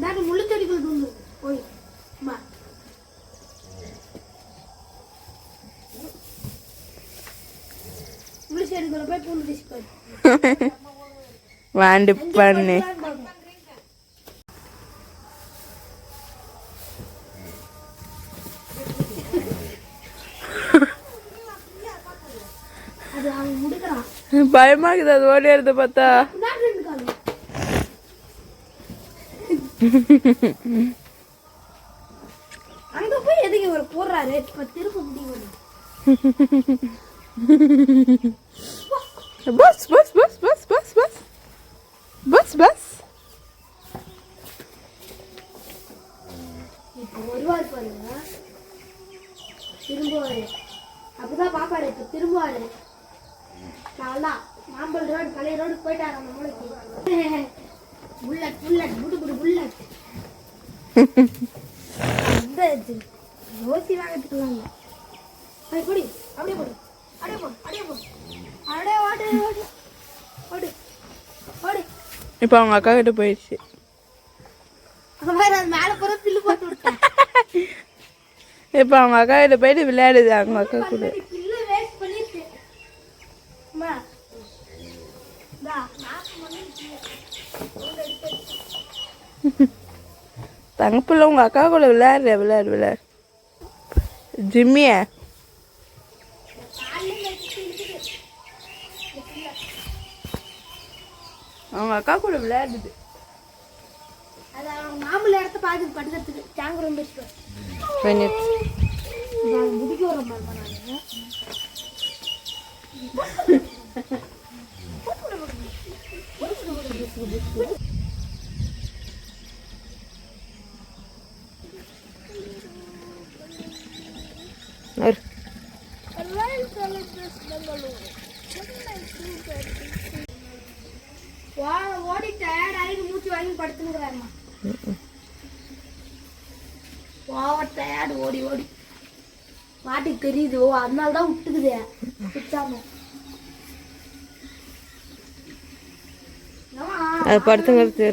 దాన్ని ముళ్ళు చెడికలు దుందు పోయి మా ముళ్ళు చెడికలు పోయి పూలు తీసుకోండి வாண்டி பண்ணி அது அவன் முடுக்கிறான் பயமா இருக்குது அது ஓடி எடுத்து பார்த்தா அங்க போய் எதுக்கு இவர் போடுறாரு? இப்ப திருப்ப முடியும் bus bus bus bus bus bus bus bus இப்போ வருவார் பாருங்க. திரும்புவாரு. அப்பதான் பாப்பாரு இப்ப திரும்புவாரு. நல்லா மாம்பல் ரோடு பழைய ரோடு போயிட்டாரு அந்த மூளைக்கு புல்லட் புல்லட் புடு புடு புல்லட் இந்த இது யோசி வாங்கத்துக்குலாங்க அது போடி அப்படியே போடு. அப்படியே போடு அப்படியே போடு. அப்படியே ஓடு ஓடு. ஓடு ஓடு. இப்போ அவங்க அக்கா கிட்ட போயிடுச்சு. மேல போற பில்லு போட்டு விட்டேன். இப்போ அவங்க அக்கா கிட்ட போயிட்டு விளையாடுது அவங்க அக்கா கூட. வேஸ்ட் தங்க உங்கள் அக்கா கூட விளையாடுற விளையாடு விளையாடு. ஜிம்மிய? அவங்க அக்கா கூட விளையாடுது. மாமூல இடத்த பார்த்து படுத்துறதுக்கு ரொம்ப வா- ஓடி டயர்ட் ஆகி மூச்சு வாங்கி படுத்துனுக்குறாருமா ஓவர் டயர்டு ஓடி ஓடி பாட்டுக்கு தெரியுது ஓ அதனால தான் விட்டுக்குது விட்டாம அது படுத்துங்கிறது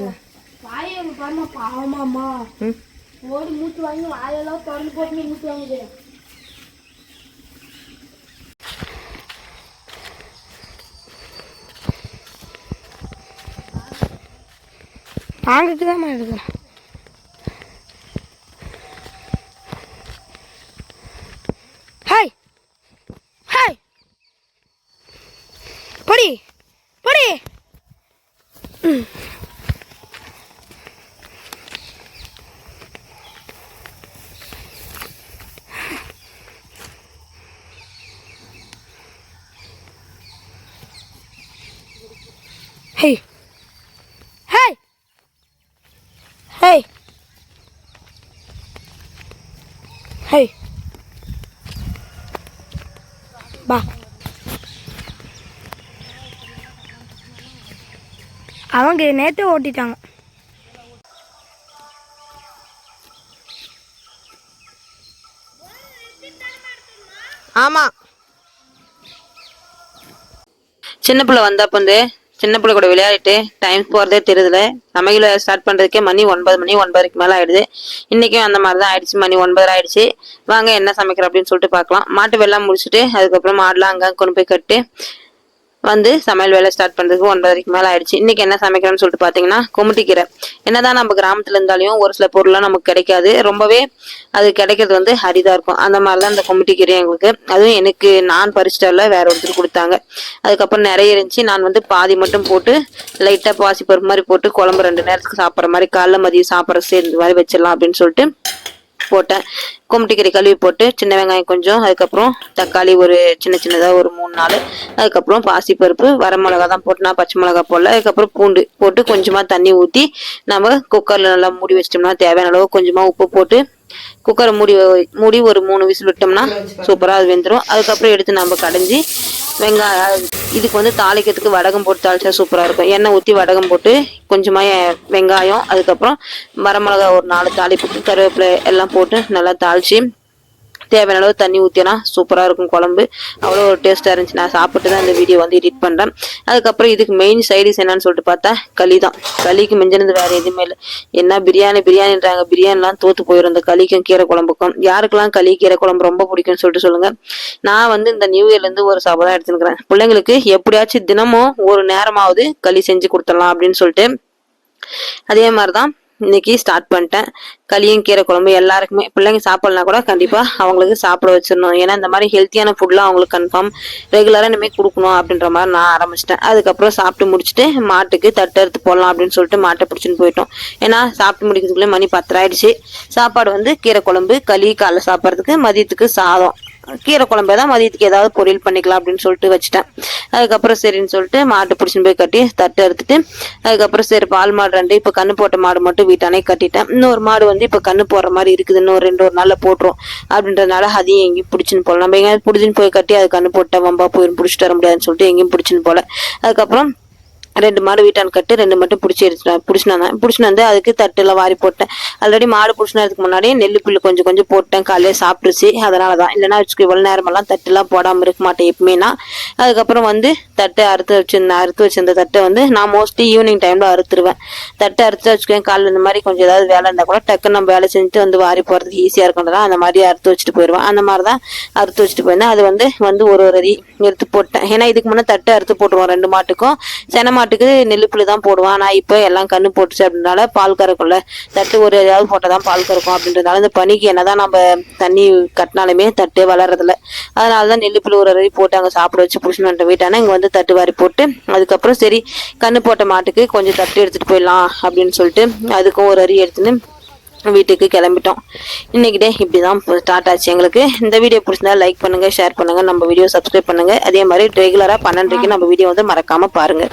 வாயை பாருமா பாவமாம்மா. ஓடி மூச்சு வாங்கி வாயெல்லாம் திறந்து போட்டு மூச்சு வாங்குது. தாங்கிட்டு தான் எடுக்கிறேன் ஹாய். ஹாய். பொடி. பொடி. ஹே Hey. Hey. பா அவங்க நேற்று ஓட்டிட்டாங்க ஆமாம் சின்ன பிள்ளை வந்தப்ப வந்து சின்ன பிள்ளை கூட விளையாடிட்டு டைம் போகிறதே தெரியுதுல சமையல ஸ்டார்ட் பண்ணுறதுக்கே மணி ஒன்பது மணி ஒன்பதரைக்கு மேலே ஆயிடுது. இன்றைக்கும் அந்த மாதிரி தான் ஆயிடுச்சு. மணி ஒன்பது ஆயிடுச்சு. வாங்க என்ன சமைக்கிற அப்படின்னு சொல்லிட்டு பார்க்கலாம். மாட்டு வெள்ளம் முடிச்சுட்டு அதுக்கப்புறம் மாடெலாம் அங்கே கொண்டு போய் கட்டு. வந்து சமையல் வேலை ஸ்டார்ட் பண்ணுறதுக்கு ஒன்பதரைக்கு மேலே ஆயிடுச்சு. இன்னைக்கு என்ன சமைக்கிறோம்னு சொல்லிட்டு பார்த்தீங்கன்னா குமுட்டிக்கீரை. என்னதான் நம்ம கிராமத்துல இருந்தாலும் ஒரு சில பொருள்லாம் நமக்கு கிடைக்காது. ரொம்பவே அது கிடைக்கிறது வந்து அரிதா இருக்கும். அந்த மாதிரி தான் இந்த குமுட்டிக்கீரை எங்களுக்கு. அதுவும் எனக்கு நான் பறிச்சிட்டால வேற ஒருத்தர் கொடுத்தாங்க. அதுக்கப்புறம் நிறைய இருந்துச்சு. நான் வந்து பாதி மட்டும் போட்டு லைட்டாக பாசி பருப்பு மாதிரி போட்டு குழம்பு ரெண்டு நேரத்துக்கு சாப்பிட்ற மாதிரி காலைல மதியம் சாப்பிட்ற சேர்ந்து மாதிரி வச்சிடலாம் அப்படின்னு சொல்லிட்டு போட்டேன். கும்பிட்டுக்கறி கழுவி போட்டு சின்ன வெங்காயம் கொஞ்சம் அதுக்கப்புறம் தக்காளி ஒரு சின்ன சின்னதாக ஒரு மூணு நாள் அதுக்கப்புறம் பாசிப்பருப்பு வர மிளகா தான் போட்டு நான் பச்சை மிளகா போடல அதுக்கப்புறம் பூண்டு போட்டு கொஞ்சமாக தண்ணி ஊற்றி நம்ம குக்கரில் நல்லா மூடி வச்சிட்டோம்னா தேவையான அளவு கொஞ்சமாக உப்பு போட்டு குக்கரை மூடி மூடி ஒரு மூணு விசில் விட்டோம்னா சூப்பராக அது வெந்துடும் அதுக்கப்புறம் எடுத்து நம்ம கடைஞ்சி வெங்காயம் இதுக்கு வந்து தாளிக்கிறதுக்கு வடகம் போட்டு தாளிச்சா சூப்பராக இருக்கும். எண்ணெய் ஊற்றி வடகம் போட்டு கொஞ்சமாக வெங்காயம் அதுக்கப்புறம் வரமிளகா ஒரு நாலு தாளிப்பு கருவேப்பிலை எல்லாம் போட்டு நல்லா தாளித்து தேவையான அளவு தண்ணி ஊற்றினா சூப்பராக இருக்கும் குழம்பு. அவ்வளோ ஒரு டேஸ்ட்டாக இருந்துச்சு நான் சாப்பிட்டு தான் இந்த வீடியோ வந்து எடிட் பண்ணுறேன் அதுக்கப்புறம் இதுக்கு மெயின் சைடிஸ் என்னன்னு சொல்லிட்டு பார்த்தா களி தான். களிக்கு மிஞ்சினது வேறு எதுவுமே இல்லை. என்ன பிரியாணி பிரியாணின்றாங்க. பிரியாணிலாம் தோற்று போயிடும் இந்த களிக்கும் கீரை குழம்புக்கும். யாருக்கெல்லாம் களி கீரை குழம்பு ரொம்ப பிடிக்கும்னு சொல்லிட்டு சொல்லுங்கள் நான் வந்து இந்த நியூ இயர்லேருந்து ஒரு ஒரு சபதம் எடுத்துக்கிறேன் பிள்ளைங்களுக்கு எப்படியாச்சும் தினமும் ஒரு நேரமாவது களி செஞ்சு கொடுத்துடலாம் அப்படின்னு சொல்லிட்டு. அதே மாதிரி தான் இன்னைக்கு ஸ்டார்ட் பண்ணிட்டேன். களியும் கீரை குழம்பு எல்லாருக்குமே பிள்ளைங்க சாப்பிடலாம் கூட கண்டிப்பா அவங்களுக்கு சாப்பிட வச்சிடணும். ஏன்னா இந்த மாதிரி ஹெல்த்தியான ஃபுட்லாம் அவங்களுக்கு கன்ஃபார்ம் ரெகுலராக இனிமேல் கொடுக்கணும் அப்படின்ற மாதிரி நான் ஆரம்பிச்சிட்டேன். அதுக்கப்புறம் சாப்பிட்டு முடிச்சுட்டு மாட்டுக்கு தட்டு எடுத்து போடலாம் அப்படின்னு சொல்லிட்டு மாட்டை பிடிச்சின்னு போயிட்டோம். ஏன்னா சாப்பிட்டு முடிக்கிறதுக்குள்ளே மணி பத்தரை ஆயிடுச்சு. சாப்பாடு வந்து கீரை குழம்பு களி காலைல சாப்பிட்றதுக்கு மதியத்துக்கு சாதம். கீரை குழம்பு தான் மதியத்துக்கு ஏதாவது பொரியல் பண்ணிக்கலாம் அப்படின்னு சொல்லிட்டு வச்சுட்டேன். அதுக்கப்புறம் சரின்னு சொல்லிட்டு மாட்டு பிடிச்சின்னு போய் கட்டி தட்டு எடுத்துட்டு அதுக்கப்புறம் சரி பால் மாடு ரெண்டு இப்போ கண்ணு போட்ட மாடு மட்டும் வீட்டானே கட்டிட்டேன். இன்னொரு மாடு வந்து இப்போ கண்ணு போடுற மாதிரி இருக்குது இன்னும் ரெண்டு ஒரு நாளில் போட்டுரும். அப்படின்றதுனால அதையும் எங்கேயும் பிடிச்சின்னு போகலாம் நம்ம எங்கேயாவது பிடிச்சின்னு போய் கட்டி அது கண்ணு போட்ட வம்பா போயிடும் பிடிச்சிட்டு வர முடியாதுன்னு சொல்லிட்டு எங்கேயும் பிடிச்சின்னு போகல. அதுக்கப்புறம் ரெண்டு மாடு வீட்டான் கட்டு ரெண்டு மட்டும் பிடிச்சி எடுத்துட்டேன் பிடிச்சின்னு வந்தேன் பிடிச்சின்னு வந்து அதுக்கு தட்டுல வாரி போட்டேன். ஆல்ரெடி மாடு பிடிச்சினதுக்கு முன்னாடியே நெல்லு புல்லு கொஞ்சம் கொஞ்சம் போட்டேன். காலையில சாப்பிட்டுச்சு அதனால தான் இல்லைன்னா வச்சுக்க இவ்வளோ நேரமெல்லாம் தட்டுலாம் போடாமல் இருக்க மாட்டேன் எப்பவுமேனா அதுக்கப்புறம் வந்து தட்டை அறுத்து வச்சிருந்தேன் அறுத்து வச்சிருந்த தட்டை வந்து நான் மோஸ்ட்லி ஈவினிங் டைம்ல அறுத்துருவேன். தட்டை அறுத்து வச்சுக்குவேன் காலைல இந்த மாதிரி கொஞ்சம் ஏதாவது வேலை இருந்தால் கூட டக்குன்னு நம்ம வேலை செஞ்சுட்டு வந்து வாரி போகிறதுக்கு ஈஸியாக இருக்குன்றதா அந்த மாதிரி அறுத்து வச்சுட்டு போயிடுவேன் அந்த மாதிரி தான் அறுத்து வச்சுட்டு போயிருந்தேன். அது வந்து வந்து ஒரு ஒரு அடி எடுத்து போட்டேன். ஏன்னா இதுக்கு முன்னே தட்டை அறுத்து போட்டுருவோம் ரெண்டு மாட்டுக்கும். சென மாட்டுக்கு நெல்லுப்புளி தான் போடுவான். நான் இப்போ எல்லாம் கண்ணு போட்டுச்சு அப்படின்றனால பால் கறக்கும்ல. தட்டு ஒரு ஏதாவது போட்டால் தான் பால் கறக்கும் அப்படின்றதுனால இந்த பனிக்கு என்னதான் நம்ம தண்ணி கட்டினாலுமே தட்டு வளர்றதில்ல. அதனால தான் நெல்லுப்புளி ஒரு அரி போட்டு அங்கே சாப்பிட வச்சு புடிச்சுன்னு வீட்டானா இங்கே வந்து தட்டு வாரி போட்டு அதுக்கப்புறம் சரி கண்ணு போட்ட மாட்டுக்கு கொஞ்சம் தட்டு எடுத்துகிட்டு போயிடலாம் அப்படின்னு சொல்லிட்டு அதுக்கும் ஒரு அரி எடுத்துன்னு வீட்டுக்கு கிளம்பிட்டோம். இன்னைக்கு டே இப்படி தான் ஸ்டார்ட் ஆச்சு எங்களுக்கு. இந்த வீடியோ பிடிச்சிருந்தா லைக் பண்ணுங்கள் ஷேர் பண்ணுங்கள் நம்ம வீடியோ சப்ஸ்கிரைப் பண்ணுங்கள் அதே மாதிரி ரெகுலராக பன்னெண்டுக்கு நம்ம வீடியோ வந்து மறக்காமல் பாருங்கள்